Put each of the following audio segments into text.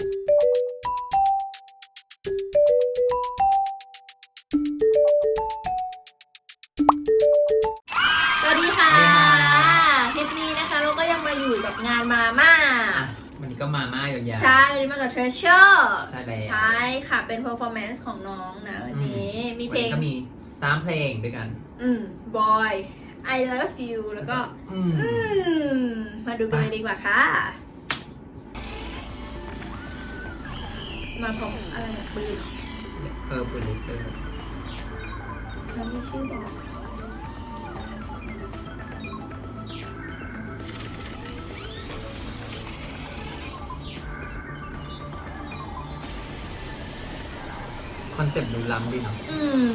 สวัสดีค่ะสวัสดีค่ะคลิปนี้นะคะเราก็ยังมาอยู่กับงานมาม่า อะวันนี้ก็มาม่ายาวๆ ใช่วันนี้มากับ Treasure ใช่แล้ว ใช่ค่ะ เป็น performance ของน้องนะวันนี้ มีเพลงวันนี้ก็มีสามเพลงด้วยกันอืม Boy I Love You แล้วก็ อืม อืม มาดูกันเลยดีกว่าค่ะ มาพร้อมอะไรอะปืนเออปืนเลเซอร์แล้วมีชื่อบอกคอนเซ็ปต์ดูล้ำดีเนาะอืม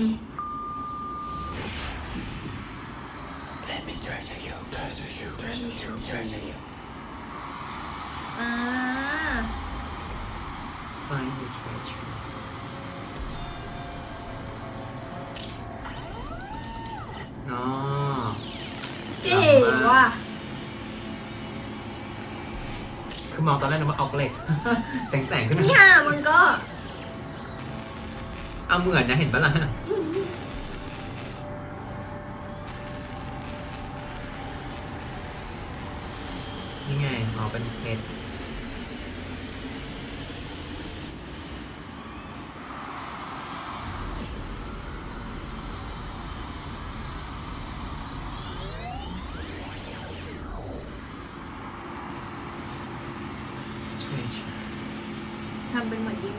Let me treasure you, treasure you, treasure you, treasure you. อ่า Find the treasure อ๋อเก๋ว่ะคือมองตอนแรกนึกว่าออกเหล็ก แต่งแต่งๆขึ้นนี่มาค่ะมันก็เอาเหมือนนะเห็นปะล่ะนี่ไงมองเป็นเพชร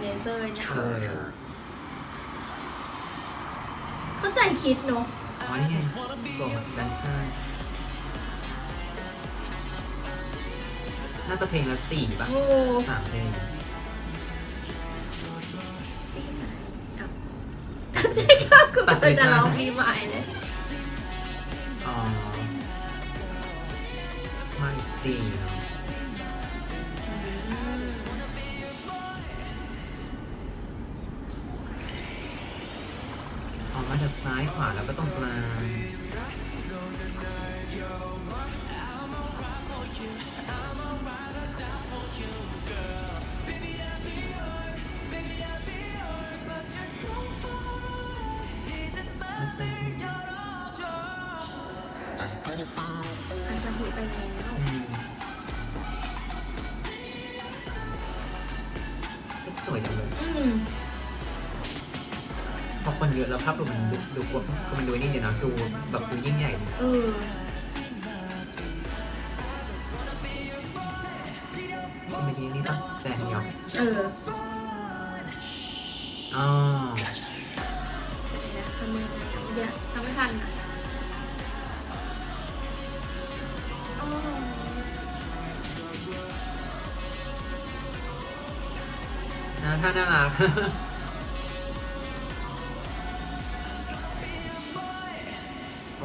เป็นเหมือนยิงเลเซอร์เนี่ยเออเข้าใจคิดเนาะอ๋อนี่ไงกล่องด้านข้างน่าจะเพลงละสี่ป่ะโอ้สามเพลงเข้าใจก็กูก็จะร้องมีใหม่เลยอ๋อไม่สี่เนาะ จากซ้ายขวาแล้วก็ตรงกลางอาซาฮิไปแล้วอืมสวยจังเลย อืมพอ คนเยอะแล้วภาพรวมมันดูดูกว่าคือมันดูนี่เดี๋ยวนะดูแบบดูยิ่งใหญ่ เออเมื่อกี้นี่ป่ะแซนยองเอออ๋อเดี๋ยวนะทำยังไงอะเดี๋ยวทำไม่ทันอะอ๋อนะถ้าน่ารัก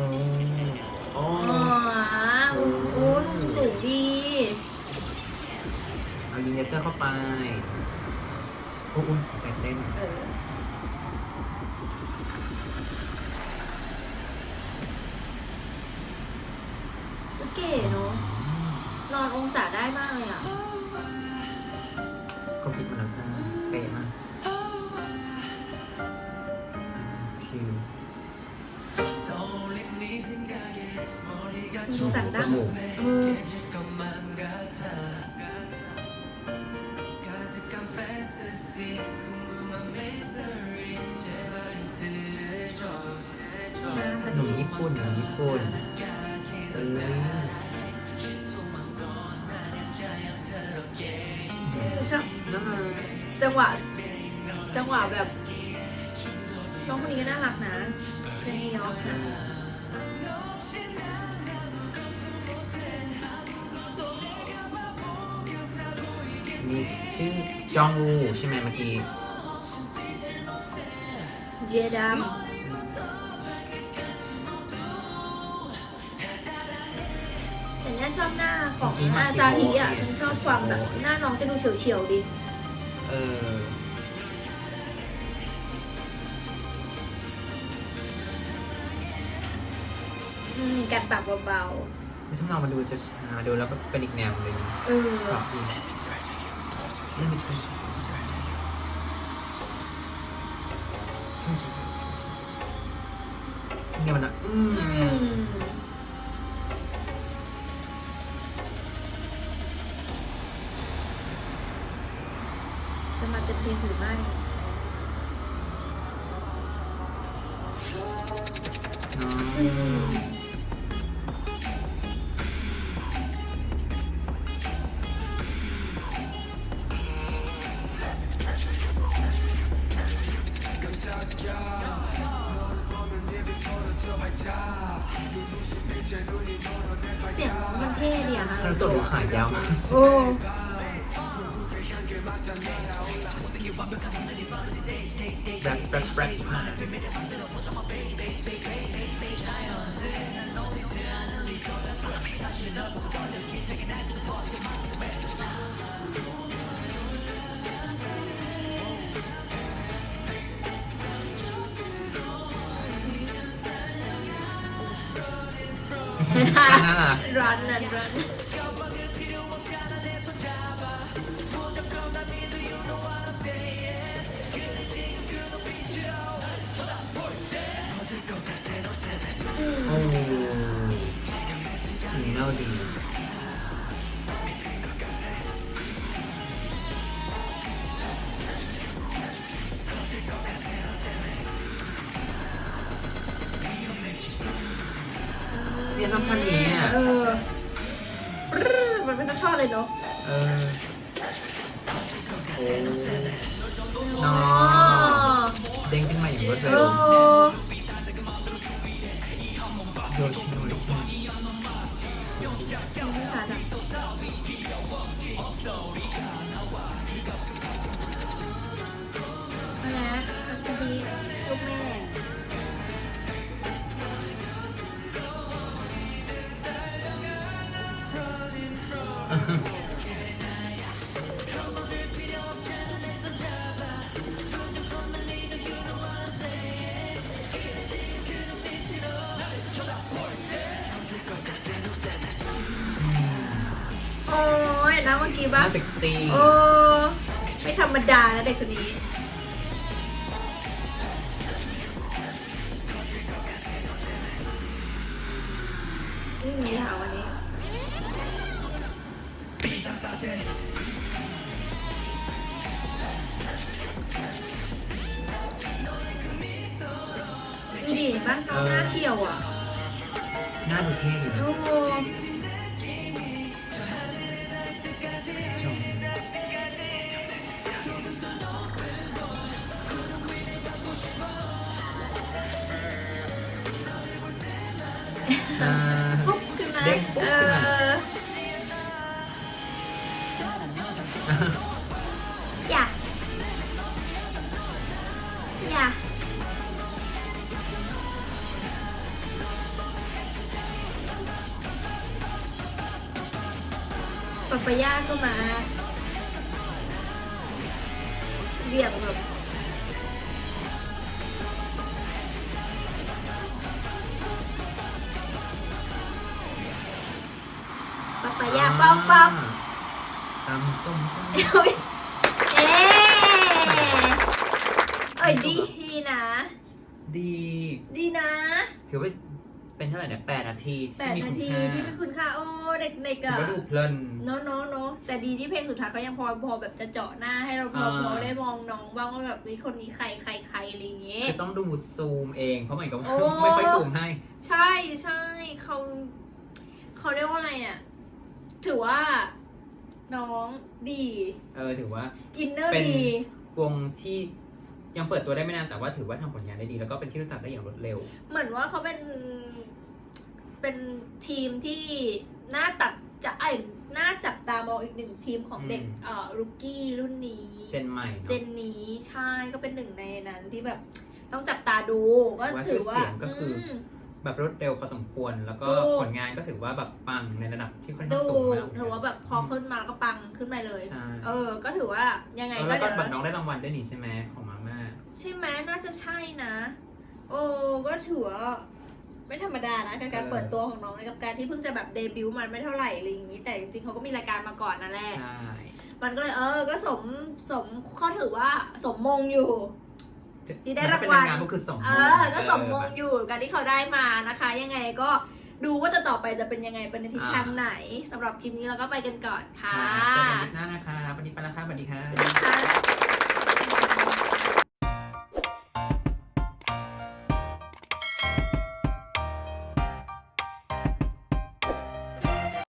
โอ้โอ้อ๋อโอ้โหสูงดีเอายิงเลเซอร์เข้าไปโอ้โหใจเต้นเออเก๋เนาะนอนองศาได้มากเลยอะเขาคิดมาแล้วจ้าเป๊ะมาก ดูสันดั้งมูกเออหนุ่มญี่ปุ่นหนุ่มญี่ปุ่นเออชอบน่ารักจังหวะ จังหวะแบบน้องคนนี้ก็น่ารักนะเป็นยอกนะ มีชื่อจองวูใช่ไหมเมื่อกี้ เจดัมแต่เนี่ยชอบหน้าของอาซาฮิอะ ฉันชอบความแบบหน้าน้องจะดูเฉียวๆดี เออ อืมกัดปากเบาไม่ต้องลองมาดูจะช้าๆดูแล้วก็เป็นอีกแนวเลยๆ เออแบบดี Let me try to- Try to- เนี่ยมันอะอือืมมจะมาเต็มเพลงหรือไม่อืม เสียงมันเท่ดีอะค่ะแล้วตัวดูขายาวมากโอ้แบล็คแบล็คแบล็ค น่ารักรันนั เนี่ยน้องคนนี้อะเออปรึ๊ดมันเป็นต้องชอบเลยเนาะเออโอ้อ๋น้อองเด้งขึ้นมาอย่างรวดเอเร็วอโโอ้ยนะเมื่อกี้น่าบ้าเซ็กซี่โอ้ไม่ธรรมดานะเด็กคนนี้นี่ ดูดิบ้านเขาหน้าเฉียวอะหน้าดูเท่ ปะปะย่าก็มา เรียกแบบปะปะย่าป๊อกป๊อกตำส้มตำเอ้ยเอ๊เอ้ยดีนะ ดี ดีนะ ถือว่า เป็นเท่าไหร่เนี่ยแปดนาทีแปดที่มีนาคุณทีค่าที่มีคุณค่าโอ้เด็กๆถืออะว่าดูเพลินโน้โน้โน้แต่ดีที่เพลงสุดท้ายเขายังพอพอแบบจะเจาะหน้าให้เราพออ่า พอได้มองน้องบ้างว่าแบบวิคนนี้ใครใครใครอะไรอย่างเงี้ย คือต้องดูซูมเอง เพราะเหมือนกับโอ้ ไม่ค่อยซูมให้ ใช่ใช่เขาเขาเรียกว่าอะไรเนี่ยถือว่า น้องดี เออถือว่า อินเนอร์เป็น ดี วงที่ ยังเปิดตัวได้ไม่นานแต่ว่าถือว่าทำผลงานได้ดี แล้วก็เป็นที่รู้จักได้อย่างรวดเร็ว เหมือนว่าเขาเป็น เป็นทีมที่น่าตัดจะไอ้น่าจับตามองอีกหนึ่งทีมของเด็กอืม เอ่อรุกกี้รุ่นนี้ เจนใหม่เจเนาะ นนี้ใช่ก็เป็นหนึ่งในนั้นที่แบบต้องจับตาดูก็ว่าถือว่าชื่อเสียงก็คืออืมแบบรวดเร็วพอสมควร แล้วก็ถูก ผลงานก็ถือว่าแบบปังในระดับที่ค่อนดูข้างสูงมากถือว่าแบบพอขึ้นมาก็ปังขึ้นไปเลย ใช่เออ ก็ถือว่ายังไงเออก็แล้วก็เดี๋ยวแบบน้องได้รางวัลด้วยนี่ใช่ไหมของมาม่า ใช่ไหมน่าจะใช่นะ โอ้ก็ถือว่าไม่ธรรมดานะกับการเออเปิดตัวของน้องกับการที่เพิ่งจะแบบเดบิวต์มันไม่เท่าไหร่อะไรอย่างนี้ แต่จริงๆเขาก็มีรายการมาก่อนนั่นแหละใช่ มันก็เลยเออ ก็สมสมข้อถือว่าสมมงอยู่ ที่ได้รางวัลมันเป็นนางงามก็คือสมมเองอก็สมมงอยู่การที่เขาได้มานะคะ ยังไงก็ดูว่าจะต่อไปจะเป็นยังไงเป็นในทิศทางไหนสำหรับคลิปนี้เราก็ไปกันก่อนค่ะค่ะเจอกันคลิปหน้านะคะวันนี้ไปแล้วค่ะสวัสดีค่ะสวัสดีค่ะ